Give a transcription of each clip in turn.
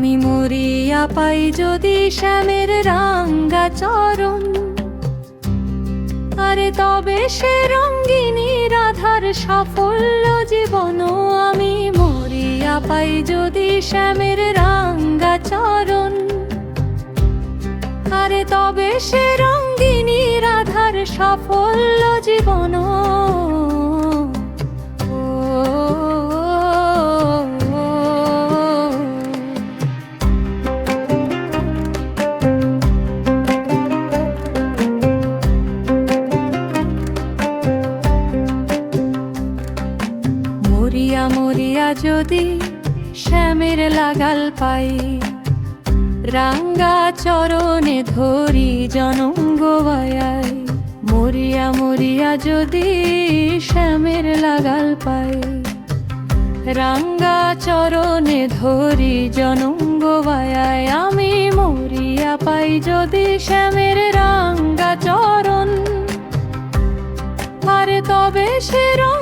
মরিয়া পাই যদি শ্যামের রাঙ্গা চরণ। আরে তবে সে রঙ্গিনী রাধার সাফল্য জীবন আমি মরিয়া পাই যদি শ্যামের রাঙ্গা চরণ। আরে তবে সে রঙ্গিনী রাধার সাফল্য জীবন মরিয়া মরিয়া যদি শ্যামের লাগাল পাই। রাঙ্গা চরণে ধরি জনঙ্গ বায়াই মরিয়া মরিয়া যদি শ্যামের লাগাল পাই। রাঙ্গা চরণে ধরি জনঙ্গ বায়াই আমি মরিয়া পাই যদি শ্যামের রাঙ্গা চরণ। আরে তবে সে রাধার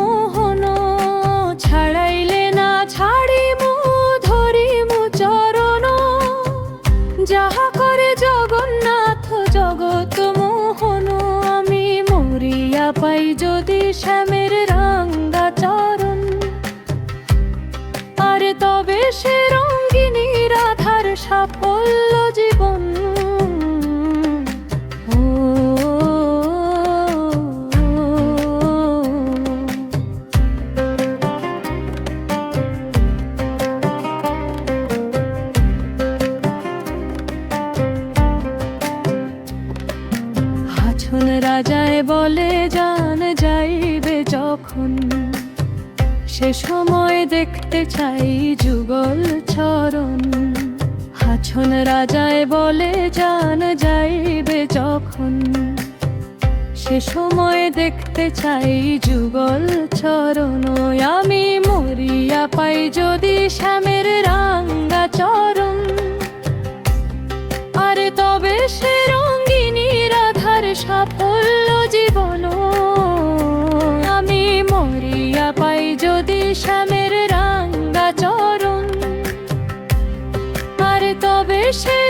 যাহা করে জগন্নাথ জগত মোহন, আমি মরিয়া পাই যদি শ্যামের রাঙ্গা চরণ। আর তবে সে রঙ্গিনী রাধার সাফল্য জীবন। হাছন রাজায় বলে, জান যাইবে যখন। সে সময় দেখতে চাই যুগল চরণ। হাছন রাজায় বলে, জান যাইবে যখন। সে সময় দেখতে চাই যুগল চরণ। আমি মরিয়া পাই যদি শ্যামের রাঙ্গা চরণ। শ্যামের রাঙ্গা চরণ। আর তবে সে